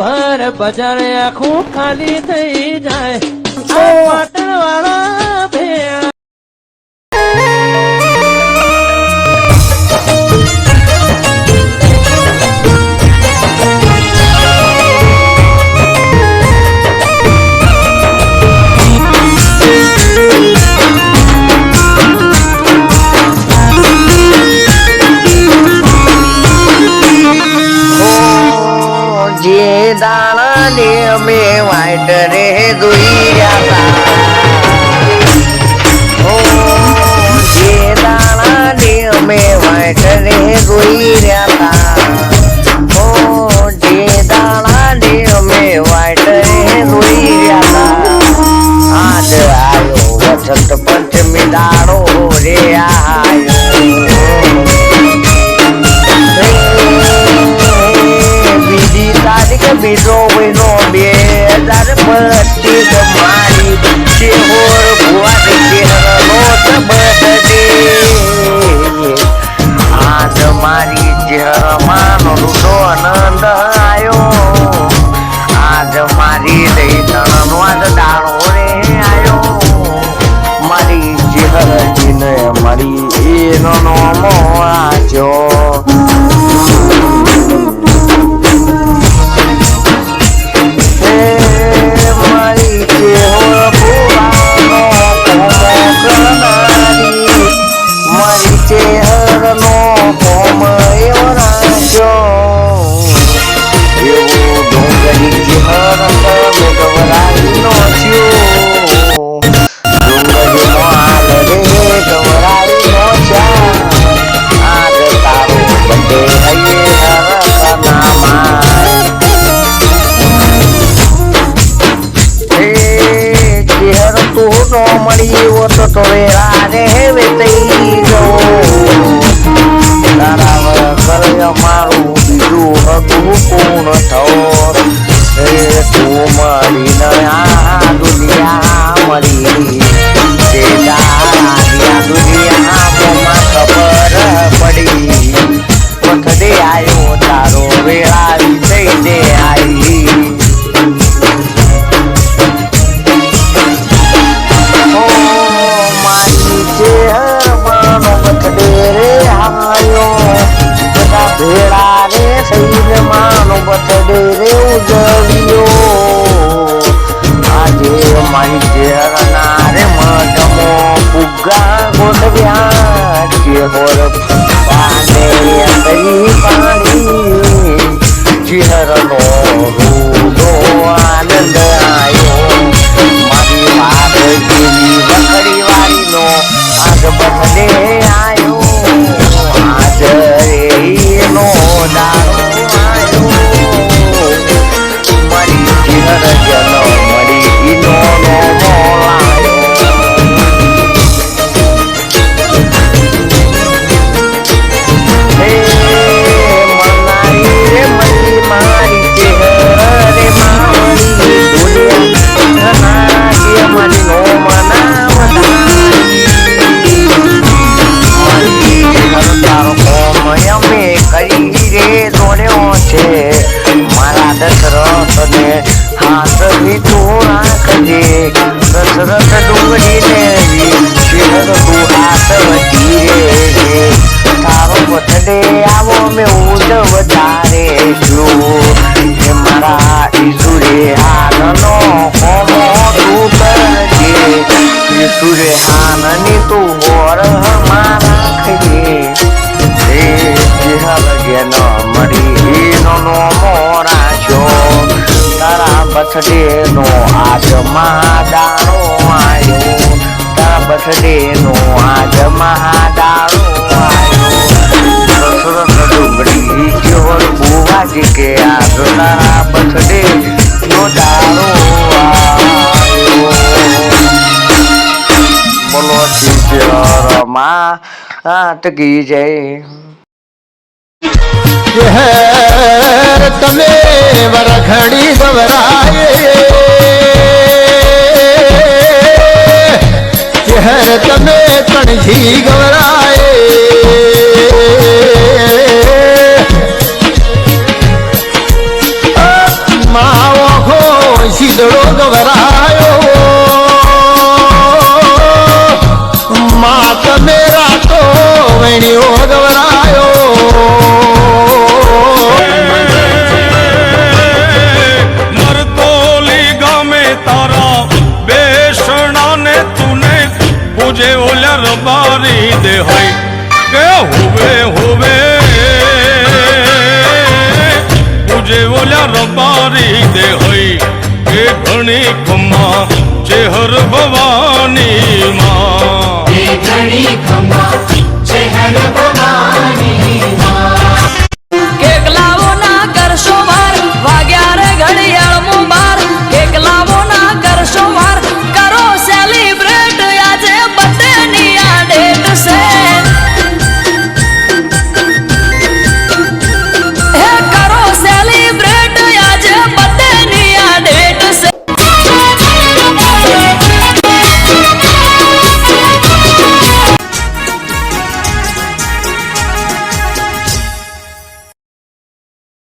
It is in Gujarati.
ભર બજાર આખું ખાલી થઈ જાય. પાટણ વાળા ભેળા દાણા ને અમે વાઈટ રે દોઈ રહ્યા ઓ જે દાણા ને અમે વાઈટ રહ્યા બીજો મહિનો બે હજાર પચીસ મારી ભુવાની તું મળી હોત તો વેરા રે વેતઈ ગયો તારા વગર મારું બીજું હતું પૂર્ણ થયો હે તું મળી આ દુનિયા મળી તે તારા દુનિયામાં ખબર પડી. પથડે આવ્યો તારો વેળા ફુગ્ગા ગોઠવ્યા ચેહોર પાને અંદરી પાણી ચેહરનો રૂડો આનંદ આયો. મારા દશરથને તારા બથડે નો આજ મહાદારો આયો. તારા બથડે નો આજ મહાદારો આયો. દશરથ ડુંગળી જોર બુવાજી કે આજ તારા બસડે નો દારો આયો. બોલો શિવચરમાં અટકી જાય. હેર તમે વરઘડી ગવરાય. હેર તમે તણજી ગવરાય. માવો ખો સીધડો ગવરાય. રબારી દે હોય એ ઘણી ખમા જે હર ભવાની માં. ઘણી ખમા